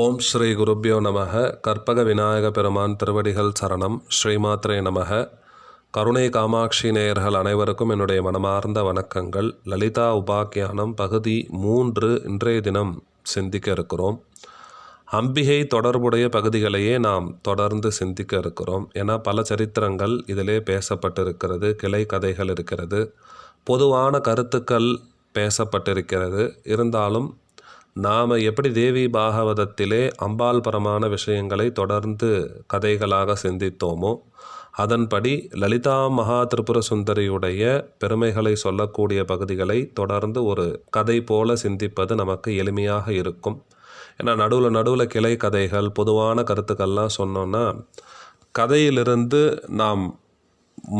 ஓம் ஸ்ரீ குருப்யோ நமக கற்பக விநாயக பெருமான் திருவடிகள் சரணம். ஸ்ரீமாத்ரே நமக கருணை காமாட்சி நேயர்கள் அனைவருக்கும் என்னுடைய மனமார்ந்த வணக்கங்கள். லலிதா உபாக்கியானம் பகுதி மூன்று இன்றைய தினம் சிந்திக்க இருக்கிறோம். அம்பிகை தொடர்புடைய பகுதிகளையே நாம் தொடர்ந்து சிந்திக்க இருக்கிறோம். ஏன்னா பல சரித்திரங்கள் இதிலே பேசப்பட்டிருக்கிறது கிளை கதைகள் இருக்கிறது பொதுவான கருத்துக்கள் பேசப்பட்டிருக்கிறது. இருந்தாலும் நாம் எப்படி தேவி பாகவதத்திலே அம்பாள் பரமான விஷயங்களை தொடர்ந்து கதைகளாக சிந்தித்தோமோ அதன்படி லலிதா மகா திரிபுர சுந்தரியுடைய பெருமைகளை சொல்லக்கூடிய பகுதிகளை தொடர்ந்து ஒரு கதை போல சிந்திப்பது நமக்கு எளிமையாக இருக்கும். ஏன்னா நடுவில் நடுவில் கிளை கதைகள் பொதுவான கருத்துக்கள்லாம் சொன்னோன்னா கதையிலிருந்து நாம்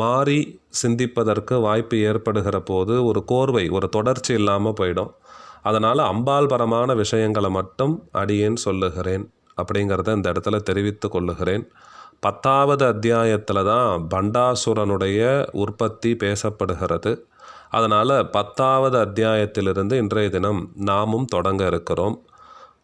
மாறி சிந்திப்பதற்கு வாய்ப்பு ஏற்படுகிற போது ஒரு கோர்வை ஒரு தொடர்ச்சி இல்லாமல் போயிடும். அதனால் அம்பாள் பரமான விஷயங்களை மட்டும் அடியேன் சொல்லுகிறேன் அப்படிங்கிறத இந்த இடத்துல தெரிவித்து கொள்ளுகிறேன். பத்தாவது அத்தியாயத்தில் தான் பண்டாசுரனுடைய உற்பத்தி பேசப்படுகிறது. அதனால் பத்தாவது அத்தியாயத்திலிருந்து இன்றைய தினம் நாமும் தொடங்க இருக்கிறோம்.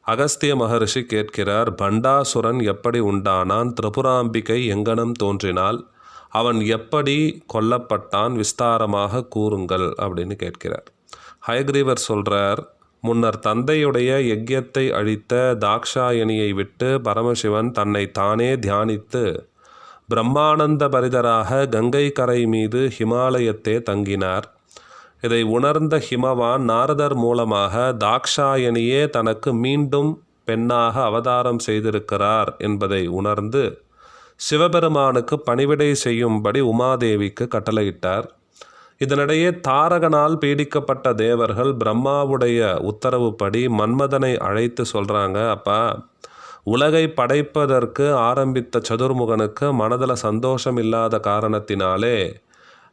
அகஸ்திய மகரிஷி கேட்கிறார் பண்டாசுரன் எப்படி உண்டானான்? திரிபுராம்பிகை எங்கனம் தோன்றினால் அவன் எப்படி கொல்லப்பட்டான்? விஸ்தாரமாக கூறுங்கள் அப்படின்னு கேட்கிறார். ஹயக்ரீவர் சொல்கிறார் முன்னர் தந்தையுடைய யஜ்யத்தை அழித்த தாக்ஷாயணியை விட்டு பரமசிவன் தன்னை தானே தியானித்து பிரம்மானந்த பரிதராக கங்கை கரை மீது ஹிமாலயத்தே தங்கினார். இதை உணர்ந்த ஹிமவான் நாரதர் மூலமாக தாக்ஷாயணியே தனக்கு மீண்டும் பெண்ணாக அவதாரம் செய்திருக்கிறார் என்பதை உணர்ந்து சிவபெருமானுக்கு பணிவிடை செய்யும்படி உமாதேவிக்கு கட்டளையிட்டார். இதனிடையே தாரகனால் பீடிக்கப்பட்ட தேவர்கள் பிரம்மாவுடைய உத்தரவுப்படி மன்மதனை அழைத்து சொல்கிறாங்க அப்பா உலகை படைப்பதற்கு ஆரம்பித்த சதுர்முகனுக்கு மனதில் சந்தோஷம் இல்லாத காரணத்தினாலே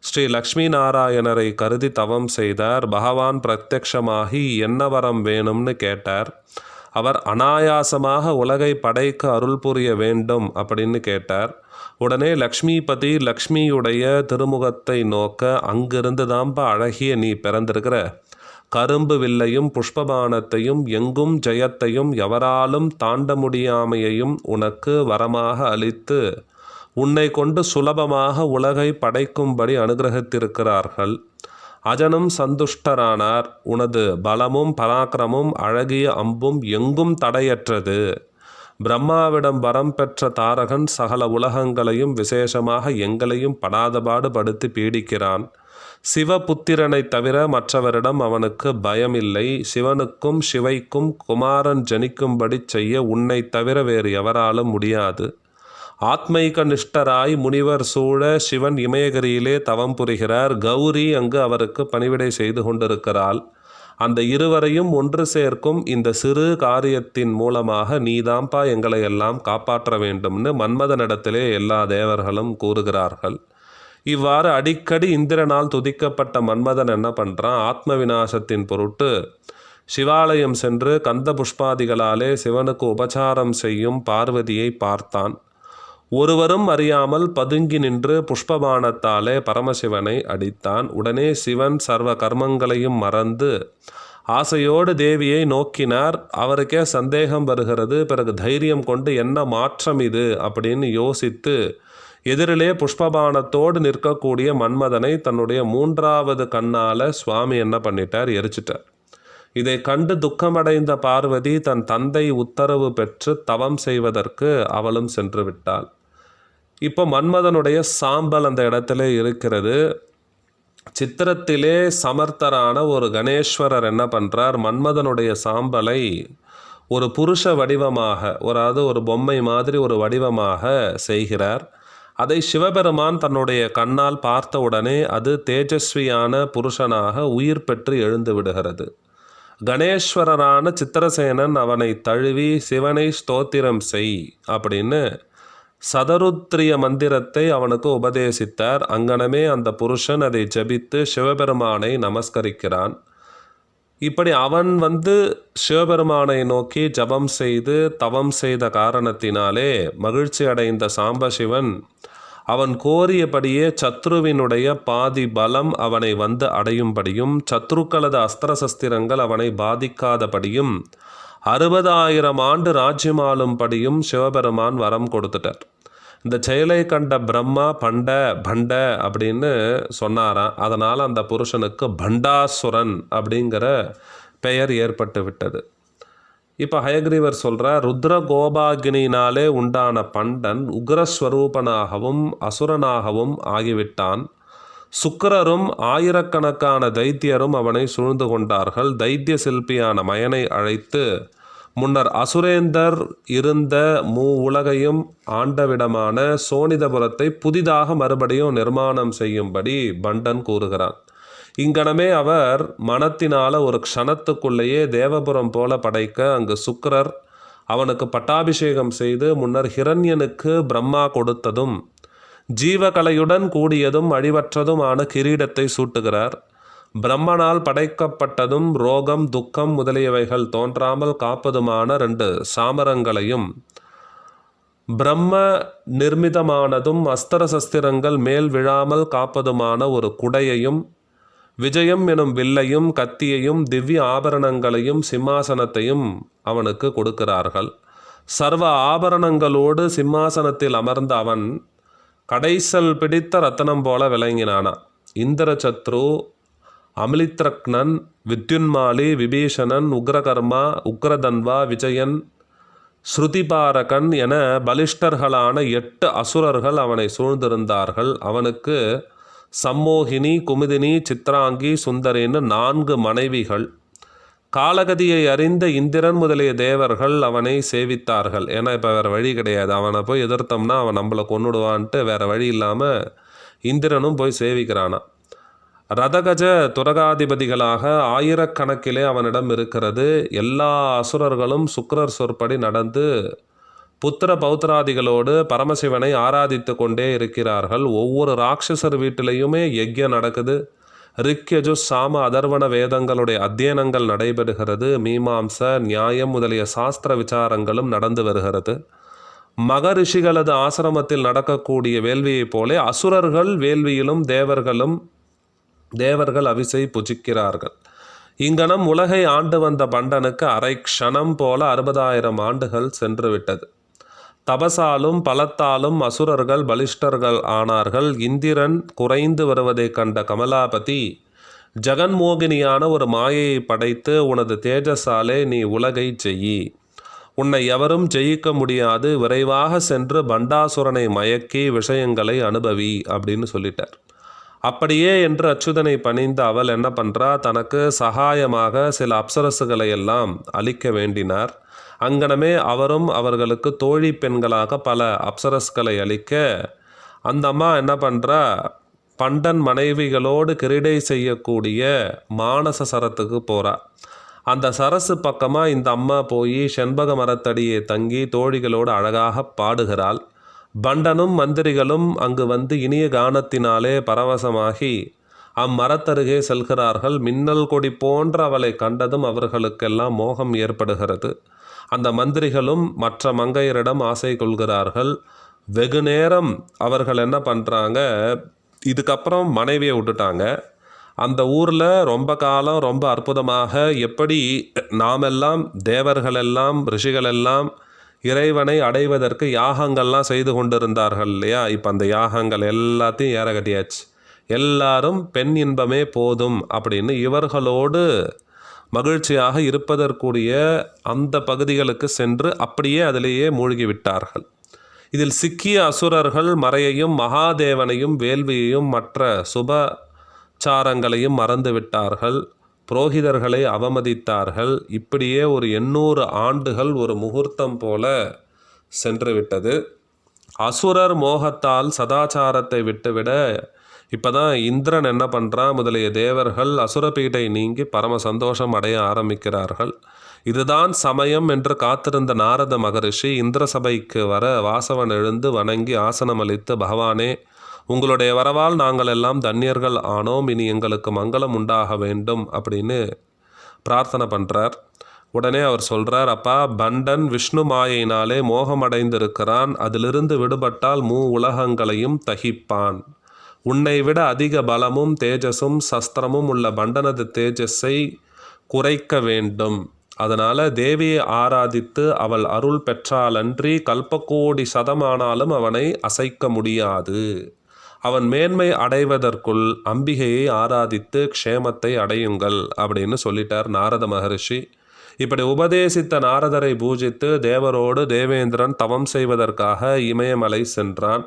ஸ்ரீ லக்ஷ்மி நாராயணரை கருதி தவம் செய்தார். பகவான் பிரத்யக்ஷமாகி என்ன வரம் வேணும்னு கேட்டார். அவர் அனாயாசமாக உலகை படைக்க அருள் புரிய வேண்டும் அப்படின்னு கேட்டார். உடனே லக்ஷ்மிபதி லக்ஷ்மியுடைய திருமுகத்தை நோக்க அங்கிருந்து தாம்பா அழகிய நீ பிறந்திருக்கிற. கரும்பு வில்லையும் புஷ்பபானத்தையும் எங்கும் ஜெயத்தையும் எவராலும் தாண்ட முடியாமையையும் உனக்கு வரமாக அளித்து உன்னை கொண்டு சுலபமாக உலகை படைக்கும்படி அனுகிரகித்திருக்கிறார்கள். அஜனும் சந்துஷ்டரானார். உனது பலமும் பராக்கிரமும் அழகிய அம்பும் எங்கும் தடையற்றது. பிரம்மாவிடம் வரம் பெற்ற தாரகன் சகல உலகங்களையும் விசேஷமாக எங்களையும் படாதபாடு படுத்தி பீடிக்கிறான். சிவபுத்திரனை தவிர மற்றவரிடம் அவனுக்கு பயமில்லை. சிவனுக்கும் சிவைக்கும் குமாரன் ஜனிக்கும்படி செய்ய உன்னை தவிர வேறு எவராலும் முடியாது. ஆத்மைக நிஷ்டராய் முனிவர் சூழ சிவன் இமயகிரியிலே தவம் புரிகிறார். கௌரி அங்கு அவருக்கு பணிவிடை செய்து கொண்டிருக்கிறாள். அந்த இருவரையும் ஒன்று சேர்க்கும் இந்த சிறு காரியத்தின் மூலமாக நீதாம்பா எங்களை எல்லாம் காப்பாற்ற வேண்டும்னு மன்மதனிடத்திலே எல்லா தேவர்களும் கூறுகிறார்கள். இவ்வாறு அடிக்கடி இந்திரனால் துதிக்கப்பட்ட மன்மதன் என்ன பண்ணுறான் ஆத்ம விநாசத்தின் பொருட்டு சிவாலயம் சென்று கந்த புஷ்பாதிகளாலே சிவனுக்கு உபசாரம் செய்யும் பார்வதியை பார்த்தான். ஒருவரும் அறியாமல் பதுங்கி நின்று புஷ்பபானத்தாலே பரமசிவனை அடித்தான். உடனே சிவன் சர்வ கர்மங்களையும் மறந்து ஆசையோடு தேவியை நோக்கினார். அவருக்கே சந்தேகம் வருகிறது. பிறகு தைரியம் கொண்டு என்ன மாற்றம் இது? அப்படின்னு யோசித்து எதிரிலே புஷ்பபானத்தோடு நிற்கக்கூடிய மன்மதனை தன்னுடைய மூன்றாவது கண்ணால் சுவாமி என்ன பண்ணிட்டார்? எரிச்சிட்டார். இதை கண்டு துக்கமடைந்த பார்வதி தன் தந்தை உத்தரவு பெற்று தவம் செய்வதற்கு அவளும் சென்று விட்டாள். இப்போ மன்மதனுடைய சாம்பல் அந்த இடத்துல இருக்கிறது. சித்திரத்திலே சமர்த்தரான ஒரு கணேஸ்வரர் என்ன பண்ணுறார் மன்மதனுடைய சாம்பலை ஒரு புருஷ வடிவமாக ஒரு ஒரு பொம்மை மாதிரி ஒரு வடிவமாக செய்கிறார். அதை சிவபெருமான் தன்னுடைய கண்ணால் பார்த்தவுடனே அது தேஜஸ்வியான புருஷனாக உயிர் பெற்று எழுந்து விடுகிறது. கணேஸ்வரரான சித்திரசேனன் அவனை தழுவி சிவனை ஸ்தோத்திரம் செய் அப்படின்னு சதருத்ரிய மந்திரத்தை அவனுக்கு உபதேசித்தார். அங்கனமே அந்த புருஷன் அதை ஜபித்து சிவபெருமானை நமஸ்கரிக்கிறான். இப்படி அவன் வந்து சிவபெருமானை நோக்கி ஜபம் செய்து தவம் செய்த காரணத்தினாலே மகிழ்ச்சி அடைந்த சாம்பசிவன் அவன் கோரியபடியே சத்ருவினுடைய பாதி பலம் அவனை வந்து அடையும்படியும் சத்ருக்களது அஸ்திர சஸ்திரங்கள் அவனை பாதிக்காதபடியும் அறுபதாயிரம் ஆண்டு ராஜ்யமாளும்படியும் சிவபெருமான் வரம் கொடுத்துட்டார். இந்த செயலை கண்ட பிரம்மா பண்ட பண்ட அப்படின்னு சொன்னாராம். அதனால் அந்த புருஷனுக்கு பண்டாசுரன் அப்படிங்கிற பெயர் ஏற்பட்டு விட்டது. இப்போ ஹயக்ரீவர் சொல்கிறார் ருத்ர கோபாகினினாலே உண்டான பண்டன் உக்ரஸ்வரூபனாகவும் அசுரனாகவும் ஆகிவிட்டான். சுக்கரரும் ஆயிரக்கணக்கான தைத்தியரும் அவனை சூழ்ந்து கொண்டார்கள். தைத்திய சிற்பியான மயனை அழைத்து முன்னர் அசுரேந்தர் இருந்த மூ உலகையும் ஆண்டவிடமான சோனிதபுரத்தை புதிதாக மறுபடியும் நிர்மாணம் செய்யும்படி பண்டன் கூறுகிறான். இங்கனமே அவர் மனத்தினால ஒரு க்ஷணத்துக்குள்ளேயே தேவபுரம் போல படைக்க அங்கு சுக்கரர் அவனுக்கு பட்டாபிஷேகம் செய்து முன்னர் ஹிரண்யனுக்கு பிரம்மா கொடுத்ததும் ஜீவகலையுடன் கூடியதும் அழிவற்றதுமான கிரீடத்தை சூட்டுகிறார். பிரம்மனால் படைக்கப்பட்டதும் ரோகம் துக்கம் முதலியவைகள் தோன்றாமல் காப்பதுமான ரெண்டு சாமரங்களையும். பிரம்ம நிர்மிதமானதும் அஸ்திர சஸ்திரங்கள் மேல் விழாமல் காப்பதுமான ஒரு குடையையும் விஜயம் எனும் வில்லையும் கத்தியையும் திவ்ய ஆபரணங்களையும் சிம்மாசனத்தையும் அவனுக்கு கொடுக்கிறார்கள். சர்வ ஆபரணங்களோடு சிம்மாசனத்தில் அமர்ந்த அவன் கடைசல் பிடித்த ரத்தனம் போல விளங்கினானா. இந்திரசத்ரு அமிலித்ரக்னன் வித்யுன்மாலி விபீஷணன் உக்ரகர்மா உக்ரதன்வா விஜயன் ஸ்ருதிபாரகன் என பலிஷ்டர்களான எட்டு அசுரர்கள் அவனை சூழ்ந்திருந்தார்கள். அவனுக்கு சம்மோகினி குமுதினி சித்ராங்கி சுந்தரின்னு நான்கு மனைவிகள். காலகதியை அறிந்த இந்திரன் முதலிய தேவர்கள் அவனை சேவித்தார்கள். ஏன்னா இப்போ வேறு வழி கிடையாது. அவனை போய் எதிர்த்தோம்னா அவன் நம்மளை கொண்டுடுவான்ட்டு வேறு வழி இல்லாமல் இந்திரனும் போய் சேவிக்கிறானா ரதகஜ துரகாதிபதிகளாக ஆயிரக்கணக்கிலே அவனிடம் இருக்கிறது. எல்லா அசுரர்களும் சுக்ரர் சொற்படி நடந்து புத்திர பௌத்திராதிகளோடு பரமசிவனை ஆராதித்து கொண்டே இருக்கிறார்கள். ஒவ்வொரு ராட்சசர் வீட்டிலையுமே யஜ்யம் நடக்குது. ரிக்யஜு சாம அதர்வண வேதங்களுடைய அத்தியனங்கள் நடைபெறுகிறது. மீமாம்ச நியாயம் முதலிய சாஸ்திர விசாரங்களும் நடந்து வருகிறது. மகரிஷிகளது ஆசிரமத்தில் நடக்கக்கூடிய வேள்வியைப் போலே அசுரர்கள் வேள்வியிலும் தேவர்களும் தேவர்கள் அவிசை புஜிக்கிறார்கள். இங்கனம் உலகை ஆண்டு வந்த பண்டனுக்கு அரை க்ஷணம் போல அறுபதாயிரம் ஆண்டுகள் சென்று விட்டது தபசாலும் பலத்தாலும் அசுரர்கள் பலிஷ்டர்கள் ஆனார்கள். இந்திரன் குறைந்து வருவதைக் கண்ட கமலாபதி ஜெகன்மோகினியான ஒரு மாயையை படைத்து உனது தேஜஸாலே நீ உலகை செய்யி. உன்னை எவரும் ஜெயிக்க முடியாது. விரைவாக சென்று பண்டாசுரனை மயக்கி விஷயங்களை அனுபவி அப்படின்னு சொல்லிட்டார். அப்படியே என்று அச்சுதனை பணிந்த அவள் என்ன பண்ணுறா தனக்கு சகாயமாக சில அப்சரசுகளை எல்லாம் அளிக்க வேண்டினார். அங்கனமே அவரும் அவர்களுக்கு தோழி பெண்களாக பல அப்சரஸ்களை அளிக்க அந்த அம்மா என்ன பண்ணுறா பண்டன் மனைவிகளோடு கிரீடை செய்யக்கூடிய மானச சரத்துக்கு போகிறா அந்த சரசு பக்கமாக இந்த அம்மா போய் செண்பக மரத்தடியே தங்கி தோழிகளோடு அழகாக பாடுகிறாள். பண்டனும் மந்திரிகளும் அங்கு வந்து இனிய கானத்தினாலே பரவசமாகி அம்மரத்தருகே செல்கிறார்கள். மின்னல் கொடி போன்ற அவளை கண்டதும் அவர்களுக்கெல்லாம் மோகம் ஏற்படுகிறது. அந்த மந்திரிகளும் மற்ற மங்கையரிடம் ஆசை கொள்கிறார்கள். வெகு நேரம் அவர்கள் என்ன பண்ணுறாங்க இதுக்கப்புறம் மனைவியை விட்டுட்டாங்க. அந்த ஊரில் ரொம்ப காலம் ரொம்ப அற்புதமாக எப்படி நாமெல்லாம் தேவர்களெல்லாம் ரிஷிகளெல்லாம் இறைவனை அடைவதற்கு யாகங்கள்லாம் செய்து கொண்டிருந்தார்கள் இல்லையா? இப்போ அந்த யாகங்கள் எல்லாத்தையும் ஏற கட்டியாச்சு. எல்லாரும் பெண் இன்பமே போதும் அப்படின்னு இவர்களோடு மகிழ்ச்சியாக இருப்பதற்குரிய அந்த பகுதிகளுக்கு சென்று அப்படியே அதிலேயே மூழ்கி விட்டார்கள் இதில் சிக்கிய அசுரர்கள் மறையையும் மகாதேவனையும் வேள்வியையும் மற்ற சுபச்சாரங்களையும் மறந்து விட்டார்கள் புரோகிதர்களை அவமதித்தார்கள். இப்படியே ஒரு எண்ணூறு ஆண்டுகள் ஒரு முகூர்த்தம் போல சென்று விட்டது அசுரர் மோகத்தால் சதாச்சாரத்தை விட்டுவிட இப்பதான் இந்திரன் என்ன பண்ணுறான் முதலிய தேவர்கள் அசுரபீடை நீங்கி பரம சந்தோஷம் அடைய ஆரம்பிக்கிறார்கள். இதுதான் சமயம் என்று காத்திருந்த நாரத மகரிஷி இந்திர சபைக்கு வர வாசவன் எழுந்து வணங்கி ஆசனமளித்து பகவானே உங்களுடைய வரவால் நாங்கள் எல்லாம் தன்னியர்கள் ஆனோம் இனி எங்களுக்கு மங்களம் உண்டாக வேண்டும் அப்படின்னு பிரார்த்தனை பண்ணுறார் உடனே அவர் சொல்கிறார் அப்பா பண்டன் விஷ்ணு மாயினாலே மோகமடைந்திருக்கிறான். அதிலிருந்து விடுபட்டால் மூ உலகங்களையும் தகிப்பான். உன்னை விட அதிக பலமும் தேஜஸும் சஸ்திரமும் உள்ள பண்டனது தேஜஸை குறைக்க வேண்டும். அதனால் தேவியை ஆராதித்து அவள் அருள் பெற்றாலன்றி கல்பக்கோடி சதமானாலும் அவனை அசைக்க முடியாது. அவன் மேன்மை அடைவதற்குள் அம்பிகையை ஆராதித்து க்ஷேமத்தை அடையுங்கள் அப்படின்னு சொல்லிட்டார் நாரத மகரிஷி. இப்படி உபதேசித்த நாரதரை பூஜித்து தேவரோடு தேவேந்திரன் தவம் செய்வதற்காக இமயமலை சென்றான்.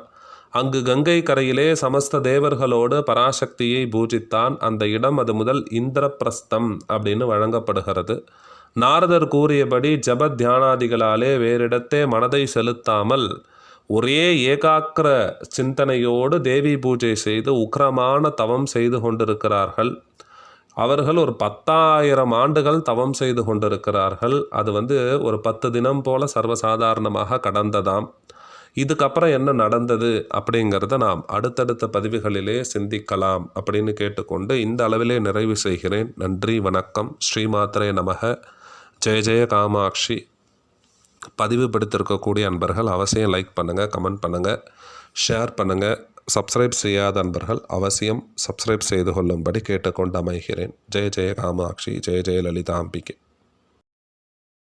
அங்கு கங்கை கரையிலே சமஸ்த தேவர்களோடு பராசக்தியை பூஜித்தான். அந்த இடம் அது முதல் இந்திரபிரஸ்தம் அப்படின்னு வழங்கப்படுகிறது. நாரதர் கூறியபடி ஜப தியானாதிகளாலே வேறிடத்தே மனதை செலுத்தாமல் ஒரே ஏகாக்கிர சிந்தனையோடு தேவி பூஜை செய்து உக்கிரமான தவம் செய்து கொண்டிருக்கிறார்கள். அவர்கள் ஒரு பத்தாயிரம் ஆண்டுகள் தவம் செய்து கொண்டிருக்கிறார்கள். அது வந்து ஒரு பத்து தினம் போல சர்வசாதாரணமாக கடந்ததாம். இதுக்கப்புறம் என்ன நடந்தது அப்படிங்கிறத நாம் அடுத்தடுத்த பதிவுகளிலே சிந்திக்கலாம் அப்படின்னு கேட்டுக்கொண்டு இந்த அளவிலே நிறைவு செய்கிறேன். நன்றி வணக்கம். ஸ்ரீமாத்திரே நமக. ஜெய ஜெய காமாட்சி. பதிவு படுத்திருக்கக்கூடிய அன்பர்கள் அவசியம் லைக் பண்ணுங்கள் கமெண்ட் பண்ணுங்கள் ஷேர் பண்ணுங்கள் சப்ஸ்கிரைப் செய்யாத அன்பர்கள் அவசியம் சப்ஸ்கிரைப் செய்து கொள்ளும்படி கேட்டுக்கொண்டு அமைகிறேன். ஜெய ஜெய காமாட்சி ஜெய ஜெய அம்பிக்கை